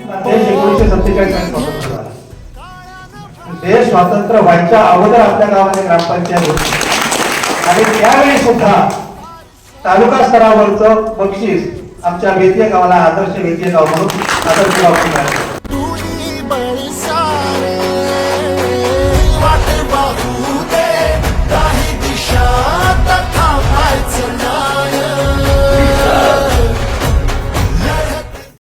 देश एकोणीसशे सत्तेचाळीस स्वतंत्र झाला. देश स्वातंत्र्य व्हायच्या अगोदर आपल्या गावाने ग्रामपंचायत होती आणि त्यावेळी सुद्धा तालुका स्तरावरचं बक्षीस आमच्या वेतीय गावाला आदर्श वेतीय गाव म्हणून आदर्श गाव मिळालं